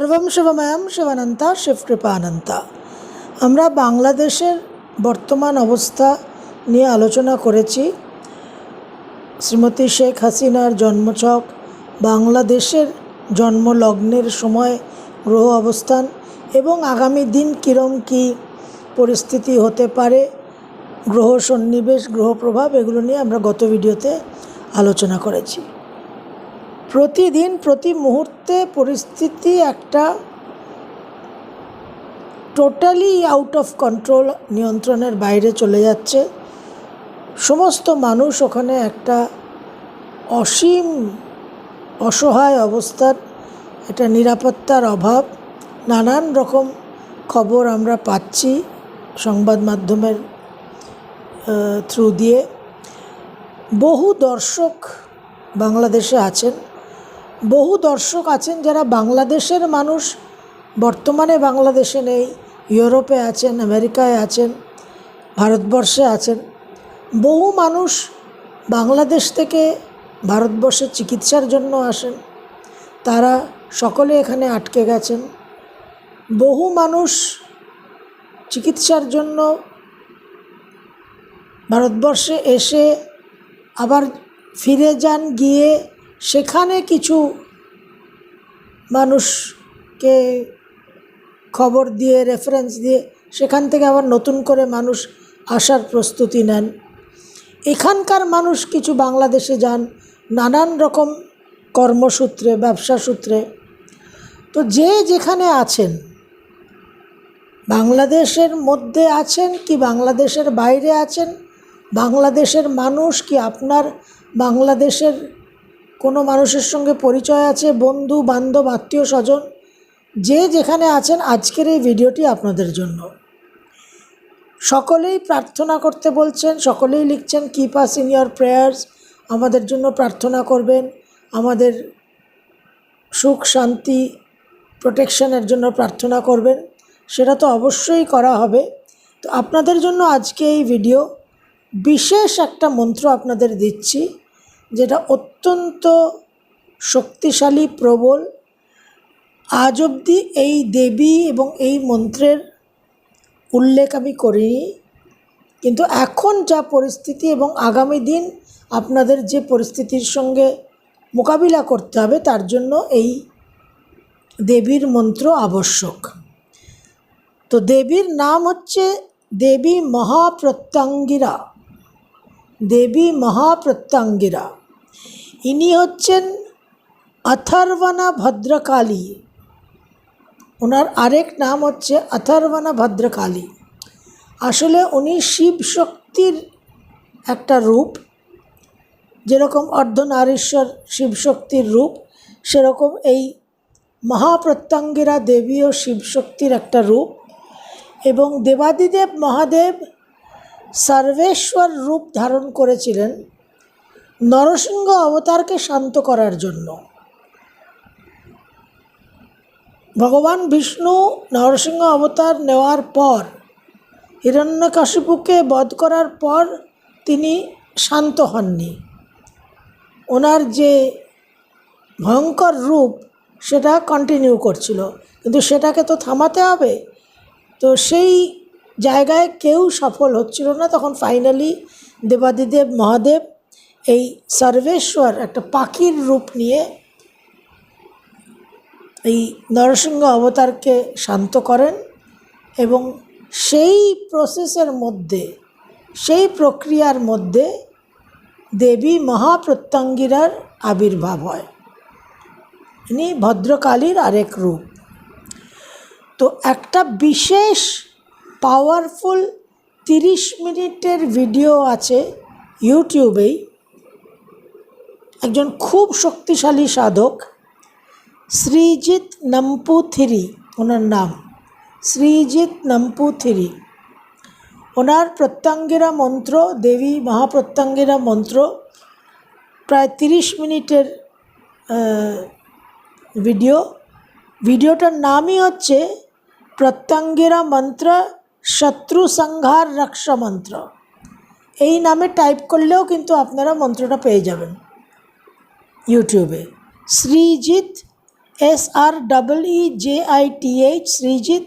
সর্বম শিবময়ম শিবানন্তা শিবকৃপানন্তা। আমরা বাংলাদেশের বর্তমান অবস্থা নিয়ে আলোচনা করেছি। শ্রীমতী শেখ হাসিনার জন্মছক, বাংলাদেশের জন্মলগ্নের সময় গ্রহ অবস্থান এবং আগামী দিন কীরম কী পরিস্থিতি হতে পারে, গ্রহ সন্নিবেশ, গ্রহ প্রভাব, এগুলো নিয়ে আমরা গত ভিডিওতে আলোচনা করেছি। প্রতিদিন, প্রতি মুহূর্তে পরিস্থিতি একটা টোটালি আউট অফ কন্ট্রোল নিয়ন্ত্রণের বাইরে চলে যাচ্ছে। সমস্ত মানুষ ওখানে একটা অসীম অসহায় অবস্থার, একটা নিরাপত্তার অভাব। নানান রকম খবর আমরা পাচ্ছি সংবাদ মাধ্যমের থ্রু দিয়ে। বহু দর্শক বাংলাদেশে আছেন। বহু দর্শক আছেন যারা বাংলাদেশের মানুষ, বর্তমানে বাংলাদেশে নেই, ইউরোপে আছেন, আমেরিকায় আছেন, ভারতবর্ষে আছেন। বহু মানুষ বাংলাদেশ থেকে ভারতবর্ষে চিকিৎসার জন্য আসেন। তারা সকলে এখানে আটকে গেছেন। বহু মানুষ চিকিৎসার জন্য ভারতবর্ষে এসে আবার ফিরে যান, গিয়ে সেখানে কিছু মানুষকে খবর দিয়ে রেফারেন্স দিয়ে, সেখান থেকে আবার নতুন করে মানুষ আসার প্রস্তুতি নেন। এখানকার মানুষ কিছু বাংলাদেশে যান, নানান রকম কর্মসূত্রে, ব্যবসা সূত্রে। তো যে যেখানে আছেন, বাংলাদেশের মধ্যে আছেন কি বাংলাদেশের বাইরে আছেন? বাংলাদেশের মানুষ কি আপনার বাংলাদেশের কোনো মানুষের সঙ্গে পরিচয় আছে, বন্ধু, বান্ধব, আত্মীয়, স্বজন? যে যেখানে আছেন, আজকের এই ভিডিওটি আপনাদের জন্য। সকলেই প্রার্থনা করতে বলছেন, সকলেই লিখছেন keep us in your prayers আমাদের জন্য প্রার্থনা করবেন। আমাদের সুখ, শান্তি প্রোটেকশনের জন্য প্রার্থনা করবেন। সেটা তো অবশ্যই করা হবে। তো আপনাদের জন্য আজকে এই ভিডিও বিশেষ একটা মন্ত্র আপনাদের দিচ্ছি। যেটা অত্যন্ত শক্তিশালী, প্রবল, আজ অবধি এই দেবী এবং এই মন্ত্রের উল্লেখ আমি করিনি। কিন্তু এখন যা পরিস্থিতি এবং আগামী দিন আপনাদের যে পরিস্থিতির সঙ্গে মোকাবিলা করতে হবে, তার জন্য এই দেবীর মন্ত্র আবশ্যক। তো দেবীর নাম হচ্ছে দেবী মহাপ্রত্যঙ্গিরা। দেবী মহাপ্রত্যঙ্গিরা। ইনি হচ্ছেন অথর্বণা ভদ্রকালী। ওনার আরেক নাম হচ্ছে অথর্বণা ভদ্রকালী। আসলে উনি শিব শক্তির একটা রূপ, যেরকম অর্ধনারীশ্বর শিবশক্তির রূপ, সেরকম এই মহাপ্রত্যঙ্গিরা দেবী ও শিবশক্তির একটা রূপ এবং দেবাদিদেব মহাদেব সর্বেশ্বর রূপ ধারণ করেছিলেন। নরসিংহ অবতারকে শান্ত করার জন্য। ভগবান বিষ্ণু নরসিংহ অবতার নেওয়ার পর, হিরণ্যকশিপুকে বধ করার পর তিনি শান্ত হননি। ওনার যে ভয়ঙ্কর রূপ, সেটা কন্টিনিউ করছিল। কিন্তু সেটাকে তো থামাতে হবে। তো সেই জায়গায় কেউ সফল হচ্ছিল না। তখন ফাইনালি দেবাদিদেব, মহাদেব এই সর্বেশ্বর একটা পাখির রূপ নিয়ে এই নরসিংহ অবতারকে শান্ত করেন এবং সেই প্রসেসের মধ্যে, সেই প্রক্রিয়ার মধ্যে দেবী মহাপ্রত্যঙ্গিরার আবির্ভাব হয়। ইনি ভদ্রকালীর আরেক রূপ। তো একটা বিশেষ পাওয়ারফুল তিরিশ মিনিটের ভিডিও আছে ইউটিউবেই একজন খুব শক্তিশালী সাধক, শ্রীজিৎ নম্পুথিরি, ওনার নাম, শ্রীজিৎ নম্পুথিরি। ওনার প্রত্যঙ্গেরা মন্ত্র, দেবী মহাপ্রত্যঙ্গেরা মন্ত্র, প্রায় তিরিশ মিনিটের ভিডিও। ভিডিওটার নামই হচ্ছে প্রত্যঙ্গেরা মন্ত্র, শত্রু সংহার রক্ষা মন্ত্র। এই নামে টাইপ করলেও কিন্তু আপনারা মন্ত্রটা পেয়ে যাবেন। ইউটিউবে Sreejith S R double E J I T H Sreejith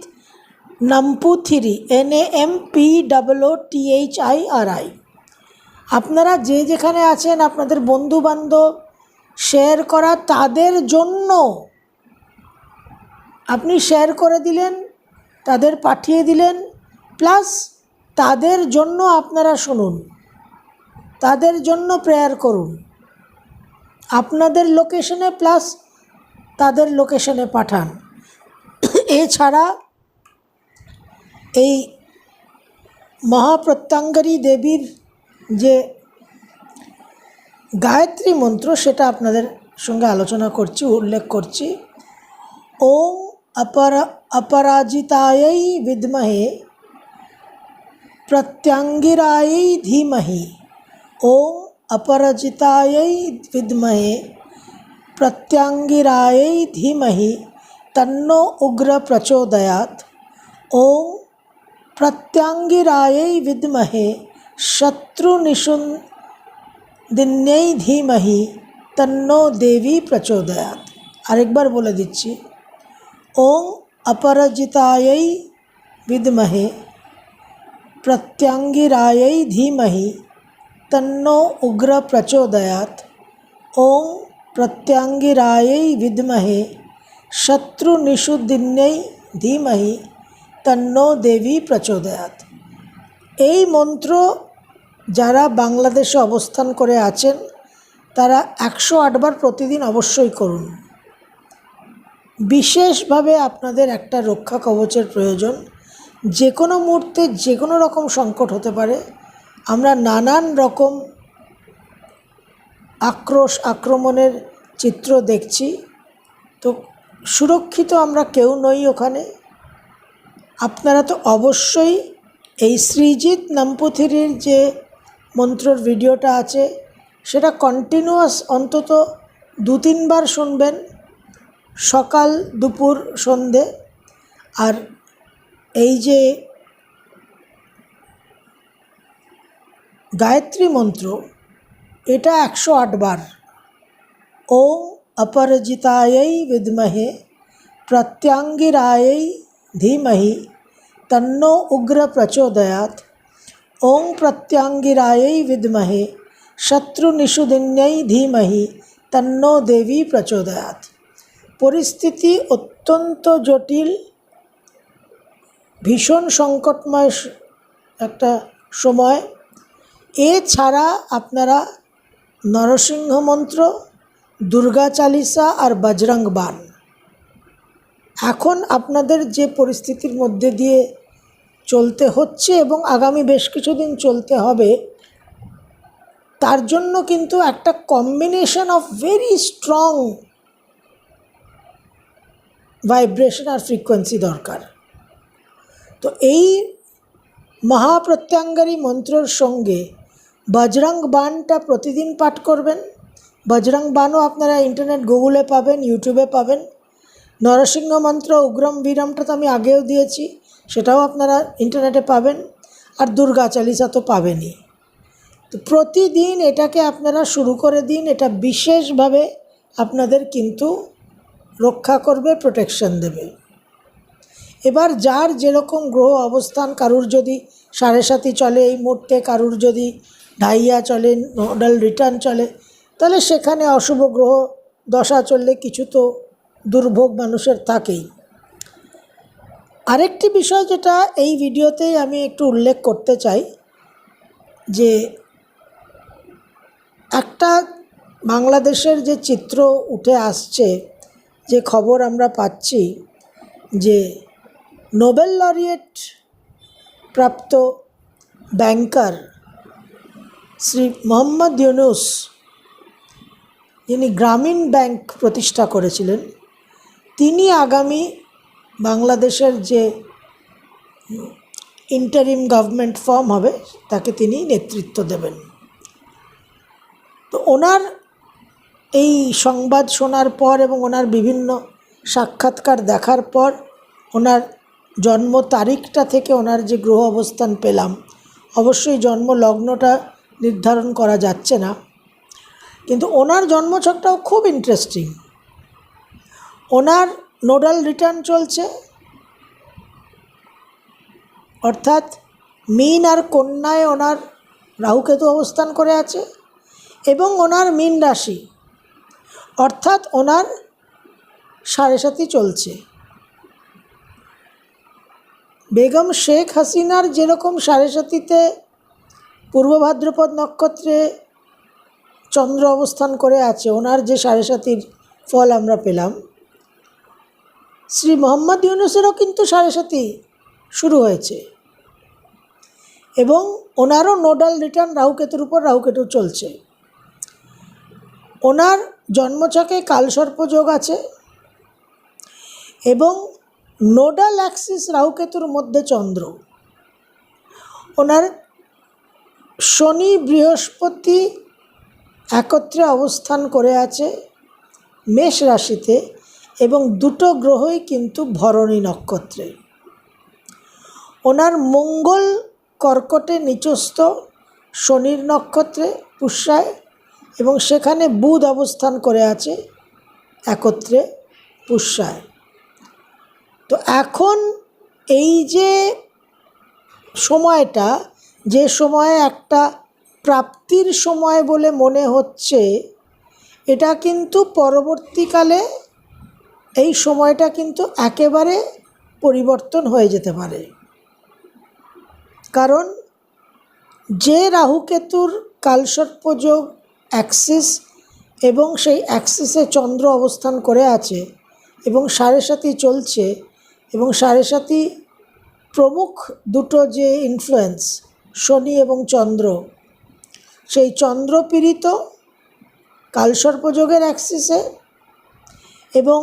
Namboothiri N A M P double O T H I R I আপনারা যে যেখানে আছেন, আপনাদের বন্ধু বান্ধব শেয়ার করা তাদের জন্য আপনি শেয়ার করে দিলেন, তাদের পাঠিয়ে দিলেন প্লাস তাদের জন্য আপনারা শুনুন, তাদের জন্য প্রেয়ার করুন। আপনাদের লোকেশনে প্লাস তাদের লোকেশনে পাঠান এছাড়া এই মহাপ্রত্যাঙ্গারী দেবীর যে গায়ত্রী মন্ত্র সেটা আপনাদের সঙ্গে আলোচনা করছি উল্লেখ করছি ওম अपरा अपराजितायै विद्महे प्रत्यांगिरायै धीमहि ॐ अपराजितायै विमहे प्रत्यङ्गिरायै धीमह, तन्नो उग्र प्रचोदयात ॐ प्रत्यङ्गिरायै विमहे शत्रुनिषुन्दिन्यै धीमह, तन्नो देवी प्रचोदयात। और एक बार বলে দিচ্ছি ওং अपराजितायै विमहे प्रत्यङ्गिरायै धीमहि উগ্র প্রচোদয়াৎ ওং প্রত্যঙ্গিরাयै বিদ্মহে শত্রুনিষুদিন্যৈ ধীমহি তন্নো দেবী প্রচোদয়াৎ এই মন্ত্র যারা বাংলাদেশে অবস্থান করে আছেন, তারা একশো আটবার প্রতিদিন অবশ্যই করুন। বিশেষভাবে আপনাদের একটা রক্ষা কবচের প্রয়োজন। যে কোনো মুহূর্তে যে কোনো রকম সংকট হতে পারে আমরা নানান রকম আক্রোশ, আক্রমণের চিত্র দেখছি। তো সুরক্ষিত আমরা কেউ নই ওখানে। আপনারা তো অবশ্যই এই শ্রীজিৎ নাম্পুথিরির যে মন্ত্রর ভিডিওটা আছে, সেটা কন্টিনিউয়াস অন্তত দু তিনবার শুনবেন। সকাল, দুপুর, সন্ধে। আর এই যে গায়ত্রী মন্ত্র, এটা একশো আটবার ওম অপরাজিতায়ই বিদমহে প্রত্যাঙ্গিরায়ই ধীমহি, তন্নো উগ্র প্রচোদয়াত ওম প্রত্যাঙ্গিরায়ই বিদমহে শত্রুনিষুদিন্যই ধীমহি, তন্নো দেবী প্রচোদয়াত পরিস্থিতি অত্যন্ত জটিল, ভীষণ সংকটময় একটা সময়। এছাড়া আপনারা নরসিংহ মন্ত্র, দুর্গা চালিসা আর বজরং বান এখন আপনাদের যে পরিস্থিতির মধ্যে দিয়ে চলতে হচ্ছে এবং আগামী বেশ কিছুদিন চলতে হবে, তার জন্য কিন্তু একটা combination of very strong vibration R frequency দরকার। তো এই মহাপ্রত্যাঙ্গারী মন্ত্রর সঙ্গে বজরং বানটা প্রতিদিন পাঠ করবেন। বজরং বানও আপনারা ইন্টারনেট গুগলে পাবেন ইউটিউবে পাবেন। নরসিংহ মন্ত্র, উগ্রম বীরমটা তো আমি আগেও দিয়েছি, সেটাও আপনারা ইন্টারনেটে পাবেন, আর দুর্গা চালিসা তো পাবেনই। তো প্রতিদিন এটাকে আপনারা শুরু করে দিন, এটা বিশেষভাবে আপনাদের কিন্তু রক্ষা করবে প্রোটেকশন দেবে। এবার যার যেরকম গ্রহ অবস্থান, কারুর যদি সাড়ে সাতি চলে এই মুহূর্তে, কারুর যদি ঢাইয়া চলে, নোডাল রিটার্ন চলে। তাহলে সেখানে অশুভ গ্রহ, দশা চললে কিছু তো দুর্ভোগ মানুষের থাকেই। আরেকটি বিষয় যেটা এই ভিডিওতেই আমি একটু উল্লেখ করতে চাই, যে একটা বাংলাদেশের যে চিত্র উঠে আসছে, যে খবর আমরা পাচ্ছি, যে নোবেল লরিয়েট প্রাপ্ত ব্যাংকার শ্রী মোহাম্মদ ইউনুস, যিনি গ্রামীণ ব্যাংক প্রতিষ্ঠা করেছিলেন, তিনি আগামী বাংলাদেশের যে ইন্টারিম গভর্নমেন্ট ফর্ম হবে, তাকে তিনি নেতৃত্ব দেবেন। তো ওনার এই সংবাদ শোনার পর এবং ওনার বিভিন্ন সাক্ষাৎকার দেখার পর ওনার জন্ম তারিখটা থেকে ওনার যে গ্রহ অবস্থান পেলাম, অবশ্যই জন্ম লগ্নটা নির্ধারণ করা যাচ্ছে না। কিন্তু ওনার জন্মছকটাও খুব ইন্টারেস্টিং ওনার নোডাল রিটার্ন চলছে। অর্থাৎ মিন আর কন্যায় ওনার রাহুকেতু অবস্থান করে আছে এবং ওনার মিন রাশি। অর্থাৎ ওনার সাড়ে সাথী চলছে। বেগম শেখ হাসিনার যেরকম সাড়ে সাথীতে পূর্ব ভাদ্রপদ নক্ষত্রে চন্দ্র অবস্থান করে আছে, ওনার যে সাড়ে সাতির ফল আমরা পেলাম। শ্রী মোহাম্মদ ইউনুসেরও কিন্তু সাড়ে সাতি শুরু হয়েছে। এবং ওনারও নোডাল রিটার্ন রাহুকেতুর উপর রাহুকেতু চলছে। ওনার জন্মছকে কালসর্পযোগ আছে এবং নোডাল অ্যাক্সিস রাহুকেতুর মধ্যে চন্দ্র। ওনার শনি বৃহস্পতি একত্রে অবস্থান করে আছে মেষ রাশিতে এবং দুটো গ্রহই কিন্তু ভরণী নক্ষত্রে। ওনার মঙ্গল কর্কটে নিচস্থ শনির নক্ষত্রে পুষ্যায় এবং সেখানে বুধ অবস্থান করে আছে একত্রে পুষ্যায়। তো এখন এই যে সময়টা যে সময়ে একটা প্রাপ্তির সময় বলে মনে হচ্ছে, এটা কিন্তু পরবর্তীকালে এই সময়টা কিন্তু একেবারে পরিবর্তন হয়ে যেতে পারে। কারণ যে রাহুকেতুর কালসর্পযোগ অ্যাক্সিস এবং সেই অ্যাক্সিসে চন্দ্র অবস্থান করে আছে এবং সাড়ে সাথী চলছে এবং সাড়ে সাথী প্রমুখ দুটো যে ইনফ্লুয়েন্স শনি এবং চন্দ্র। সেই চন্দ্রপীড়িত কালসর্পযোগের অ্যাক্সিসে এবং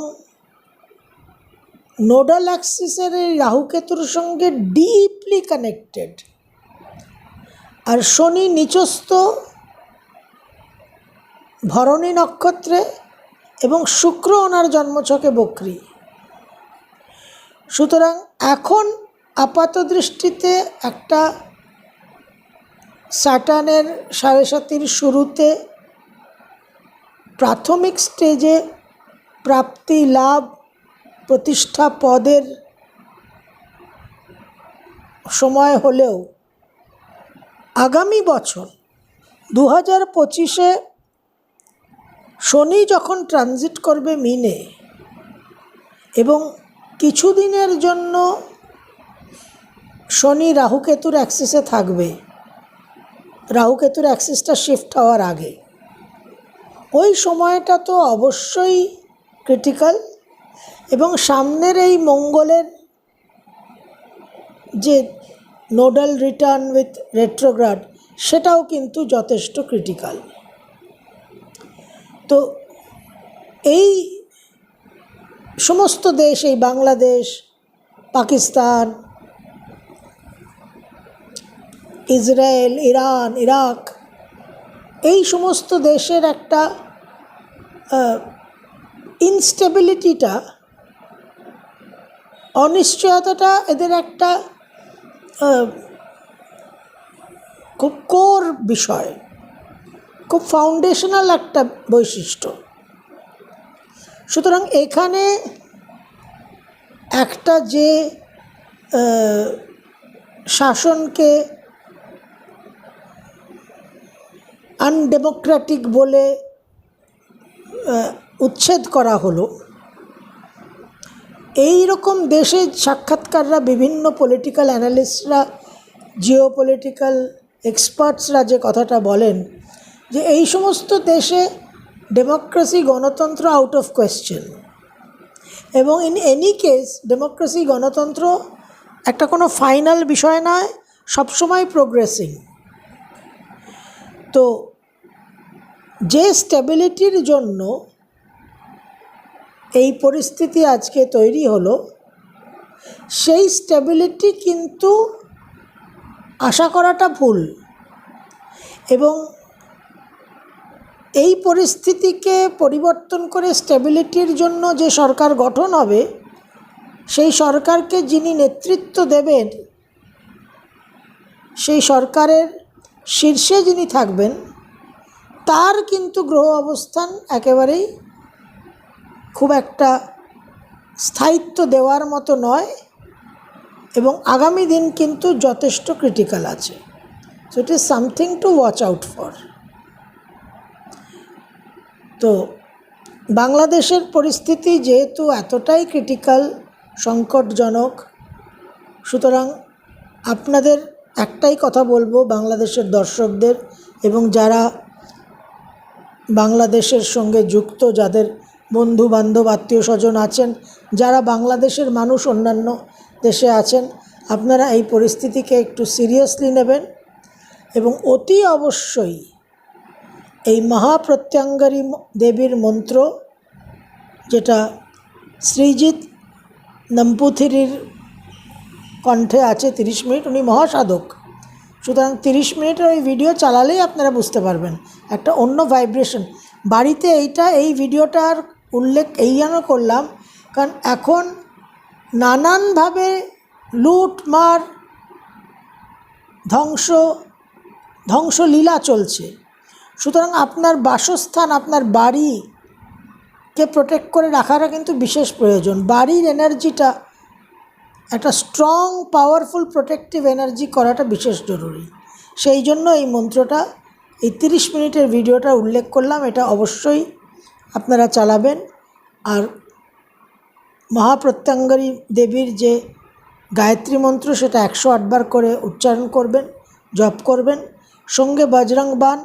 নোডাল অ্যাক্সিসের এই রাহুকেতুর সঙ্গে ডিপলি কানেক্টেড আর শনি নিচস্থ ভরণী নক্ষত্রে এবং শুক্র ওনার জন্মছকে বক্রী। সুতরাং এখন আপাত দৃষ্টিতে একটা স্যাটানের সাড়ে সাতির শুরুতে প্রাথমিক স্টেজে প্রাপ্তি লাভ প্রতিষ্ঠা পদের সময় হলেও আগামী বছর দু হাজার পঁচিশে শনি যখন ট্রানজিট করবে মিনে এবং কিছুদিনের জন্য শনি রাহুকেতুর অ্যাক্সেসে থাকবে রাহুকেতুর অ্যাক্সিসটা শিফট হওয়ার আগে। ওই সময়টা তো অবশ্যই ক্রিটিক্যাল এবং সামনের এই মঙ্গলের যে নোডাল রিটার্ন উইথ রেট্রোগ্রাড সেটাও কিন্তু যথেষ্ট ক্রিটিক্যাল তো এই সমস্ত দেশ, এই Bangladesh, Pakistan Israel, Iran, Iraq, এই সমস্ত দেশের একটা ইনস্টেবিলিটিটা অনিশ্চয়তাটা এদের একটা খুব কোর বিষয়, খুব ফাউন্ডেশনাল একটা বৈশিষ্ট্য। সুতরাং এখানে একটা যে শাসনকে আনডেমোক্রেটিক বলে উচ্ছেদ করা হলো। এই রকম দেশে সাক্ষাৎকাররা, বিভিন্ন পলিটিক্যাল অ্যানালিস্টরা জিও পলিটিক্যাল এক্সপার্টসরা যে কথাটা বলেন, যে এই সমস্ত দেশে ডেমোক্রেসি গণতন্ত্র আউট অফ কোয়েশ্চেন এবং ইন এনি কেস ডেমোক্রেসি গণতন্ত্র একটা কোনো ফাইনাল বিষয় নয়, সবসময় প্রোগ্রেসিং তো যে স্টেবিলিটির জন্য এই পরিস্থিতি আজকে তৈরি হলো, সেই স্টেবিলিটি কিন্তু আশা করাটা ভুল এবং এই পরিস্থিতিকে পরিবর্তন করে স্টেবিলিটির জন্য যে সরকার গঠন হবে, সেই সরকারকে যিনি নেতৃত্ব দেবেন, সেই সরকারের শীর্ষে যিনি থাকবেন তার কিন্তু গ্রহ অবস্থান একেবারেই খুব একটা স্থায়িত্ব দেওয়ার মতো নয় এবং আগামী দিন কিন্তু যথেষ্ট ক্রিটিক্যাল আছে। So it is something to watch out for তো বাংলাদেশের পরিস্থিতি যেহেতু এতটাই ক্রিটিক্যাল সংকটজনক, সুতরাং আপনাদের একটাই কথা বলব, বাংলাদেশের দর্শকদের এবং যারা বাংলাদেশের সঙ্গে যুক্ত যাদের বন্ধু বান্ধব আত্মীয় স্বজন আছেন, যারা বাংলাদেশের মানুষ, অন্যান্য দেশে আছেন, আপনারা এই পরিস্থিতিকে একটু সিরিয়াসলি নেবেন এবং অতি অবশ্যই এই মহাপ্রত্যঙ্গারী দেবীর মন্ত্র, যেটা শ্রীজিৎ নম্পুথিরির কণ্ঠে আছে তিরিশ মিনিট, উনি মহাসাধক। সুতরাং তিরিশ মিনিটের ওই ভিডিও চালালেই আপনারা বুঝতে পারবেন। একটা অন্য ভাইব্রেশন বাড়িতে এইটা, এই ভিডিওটার উল্লেখ এই জন্য করলাম, কারণ এখন নানানভাবে লুট, মার, ধ্বংস, ধ্বংসলীলা চলছে। সুতরাং আপনার বাসস্থান, আপনার বাড়িকে প্রোটেক্ট করে রাখাটা কিন্তু বিশেষ প্রয়োজন। বাড়ির এনার্জিটা একটা স্ট্রং পাওয়ারফুল প্রোটেক্টিভ এনার্জি করাটা বিশেষ জরুরি। সেই জন্য এই মন্ত্রটা, এই তিরিশ মিনিটের ভিডিওটা উল্লেখ করলাম, এটা অবশ্যই আপনারা চালাবেন। আর মহাপ্রত্যঙ্গারী দেবীর যে গায়ত্রী মন্ত্র, সেটা একশো আটবার করে উচ্চারণ করবেন, জপ করবেন। সঙ্গে বজরং বান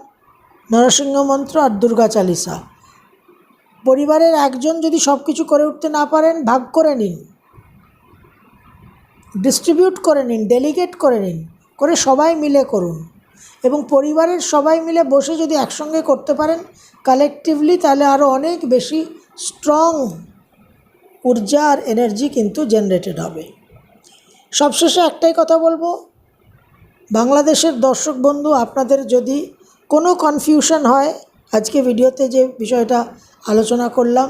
নরসিংহ মন্ত্র আর দুর্গা চালিসা। পরিবারের একজন যদি সব কিছু করে উঠতে না পারেন, ভাগ করে নিন। ডিস্ট্রিবিউট করে নিন ডেলিগেট করে নিন, করে সবাই মিলে করুন। এবং পরিবারের সবাই মিলে বসে যদি একসঙ্গে করতে পারেন কালেকটিভলি তাহলে আরও অনেক বেশি স্ট্রং ঊর্জা আর এনার্জি কিন্তু জেনারেটেড হবে। সবশেষে একটাই কথা বলব, বাংলাদেশের দর্শক বন্ধু, আপনাদের যদি কোনো কনফিউশন হয়, আজকে ভিডিওতে যে বিষয়টা আলোচনা করলাম,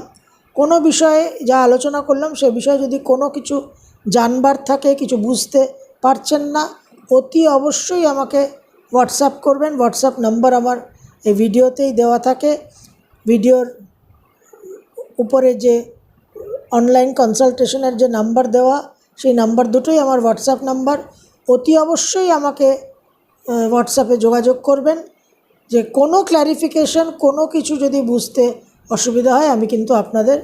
কোনো বিষয়ে যা আলোচনা করলাম, সে বিষয়ে যদি কোনো কিছু জানবার থাকে, কিছু বুঝতে পারছেন না, অতি অবশ্যই আমাকে হোয়াটসঅ্যাপ করবেন। হোয়াটসঅ্যাপ নাম্বার আমার এই ভিডিওতেই দেওয়া থাকে। ভিডিওর উপরে যে অনলাইন কনসালটেশনের যে নাম্বার দেওয়া, সেই নাম্বার দুটোই আমার হোয়াটসঅ্যাপ নাম্বার অতি অবশ্যই আমাকে হোয়াটসঅ্যাপে যোগাযোগ করবেন। যে কোনো ক্ল্যারিফিকেশন কোনো কিছু যদি বুঝতে অসুবিধা হয়, আমি কিন্তু আপনাদের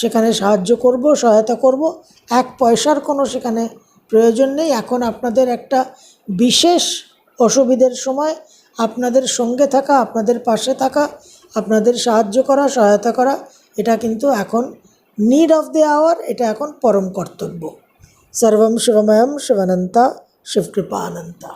সেখানে সাহায্য করব, সহায়তা করব, এক পয়সার কোনো সেখানে প্রয়োজন নেই। এখন আপনাদের একটা বিশেষ অসুবিধের সময় আপনাদের সঙ্গে থাকা, আপনাদের পাশে থাকা, আপনাদের সাহায্য করা, সহায়তা করা, এটা কিন্তু এখন নিড অফ দ্য আওয়ার এটা এখন পরম কর্তব্য। সর্বম শিবময়ম শিবানন্তা শিবকৃপা অনন্তা